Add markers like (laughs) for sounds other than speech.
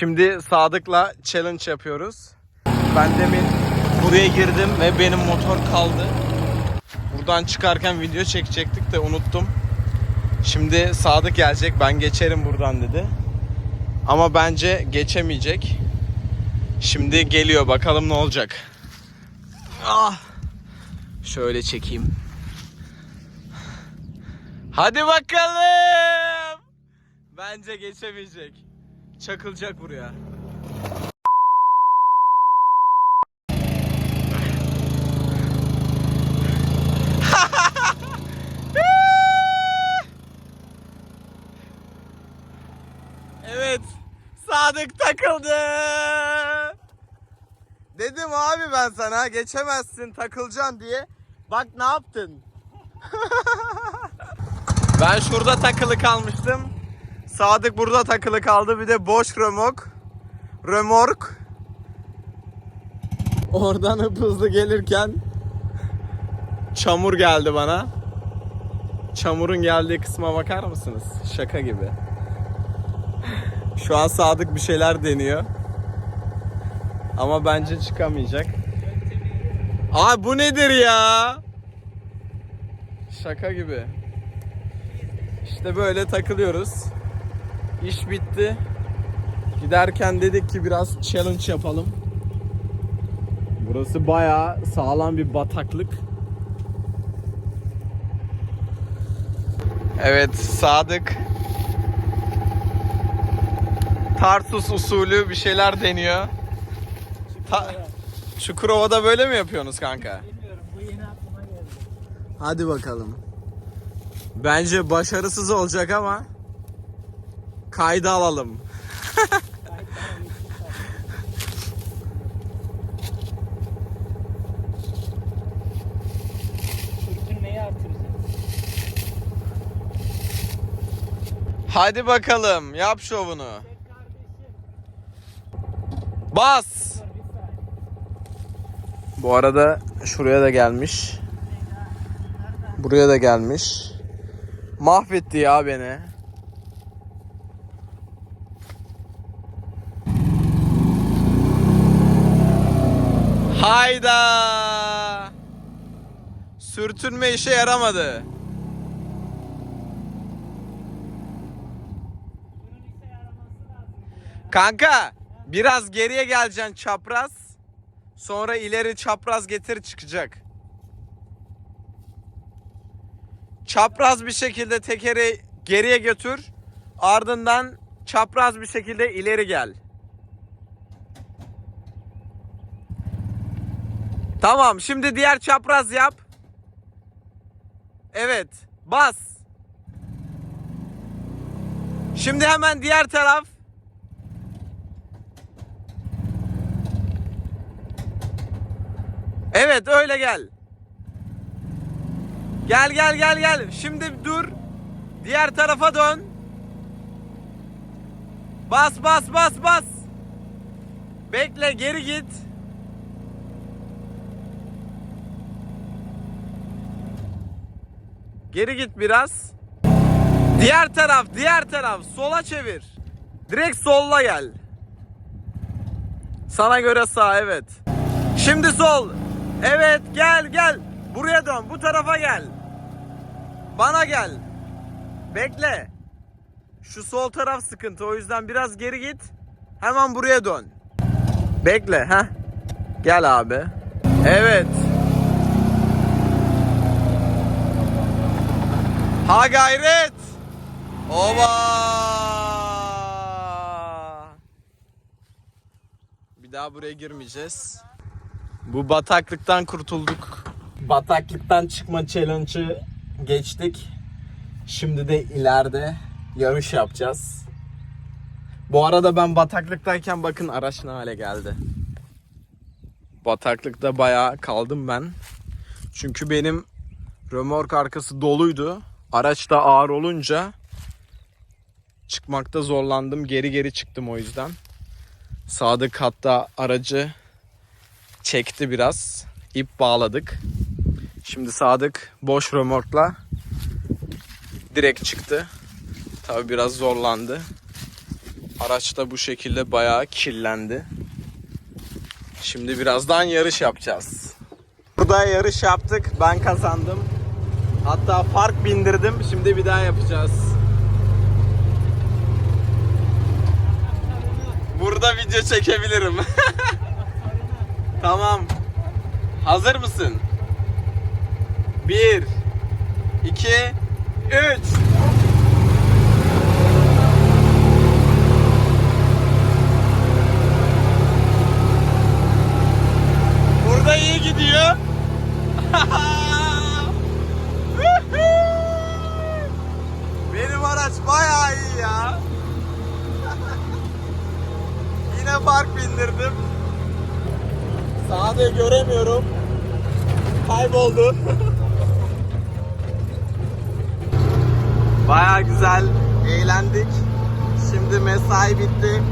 Şimdi Sadık'la challenge yapıyoruz. Ben demin buraya girdim ve benim motor kaldı. Buradan çıkarken video çekecektik de unuttum. Şimdi Sadık gelecek. Ben geçerim buradan dedi. Ama bence geçemeyecek. Şimdi geliyor. Bakalım ne olacak. Ah. Şöyle çekeyim. Hadi bakalım. Bence geçemeyecek. Çakılacak buraya. (laughs) Evet. Sadık takıldı. Dedim abi ben sana geçemezsin takılacaksın diye. Bak ne yaptın. (laughs) ben şurada takılı kalmıştım. Sadık burada takılı kaldı. Bir de boş römork. Römork. Oradan hızlı gelirken çamur geldi bana. Çamurun geldiği kısma bakar mısınız? Şaka gibi. Şu an Sadık bir şeyler deniyor. Ama bence çıkamayacak. Abi bu nedir ya? Şaka gibi. İşte böyle takılıyoruz. İş bitti. Giderken dedik ki biraz challenge yapalım. Burası bayağı sağlam bir bataklık. Evet Sadık Tarsus usulü bir şeyler deniyor. Ta- Çukurova'da böyle mi yapıyorsunuz kanka? Bilmiyorum bu yeni aklıma geldi. Hadi bakalım. Bence başarısız olacak ama kayda alalım. Hadi bakalım yap şovunu. Bas. Bu arada şuraya da gelmiş. Buraya da gelmiş. Mahvetti ya beni. Hayda. Sürtünme işe yaramadı. Kanka biraz geriye geleceksin çapraz. Sonra ileri çapraz getir çıkacak. Çapraz bir şekilde tekeri geriye götür. Ardından çapraz bir şekilde ileri gel. Tamam şimdi diğer çapraz yap. Evet bas. Şimdi hemen diğer taraf. Evet öyle gel. Gel gel gel gel. Şimdi dur. Diğer tarafa dön. Bas bas bas bas. Bekle geri git. Geri git biraz. Diğer taraf, diğer taraf. Sola çevir. Direkt solla gel. Sana göre sağ evet. Şimdi sol. Evet gel gel. Buraya dön. Bu tarafa gel. Bana gel. Bekle. Şu sol taraf sıkıntı. O yüzden biraz geri git. Hemen buraya dön. Bekle. ha. Gel abi. Evet. Ha gayret. Oba. Bir daha buraya girmeyeceğiz. Bu bataklıktan kurtulduk. Bataklıktan çıkma challenge'ı geçtik. Şimdi de ileride yarış yapacağız. Bu arada ben bataklıktayken bakın araç ne hale geldi. Bataklıkta bayağı kaldım ben. Çünkü benim römork arkası doluydu. Araç da ağır olunca çıkmakta zorlandım. Geri geri çıktım o yüzden. Sadık hatta aracı çekti biraz. İp bağladık. Şimdi Sadık boş römorkla direkt çıktı. Tabi biraz zorlandı. Araç da bu şekilde bayağı kirlendi. Şimdi birazdan yarış yapacağız. Burada yarış yaptık. Ben kazandım. Hatta fark bindirdim. Şimdi bir daha yapacağız. Burada video çekebilirim. (laughs) tamam. Hazır mısın? 1 2 3 bayağı iyi ya. Yine fark bindirdim. Sağda göremiyorum. Kayboldu. Baya güzel eğlendik. Şimdi mesai bitti.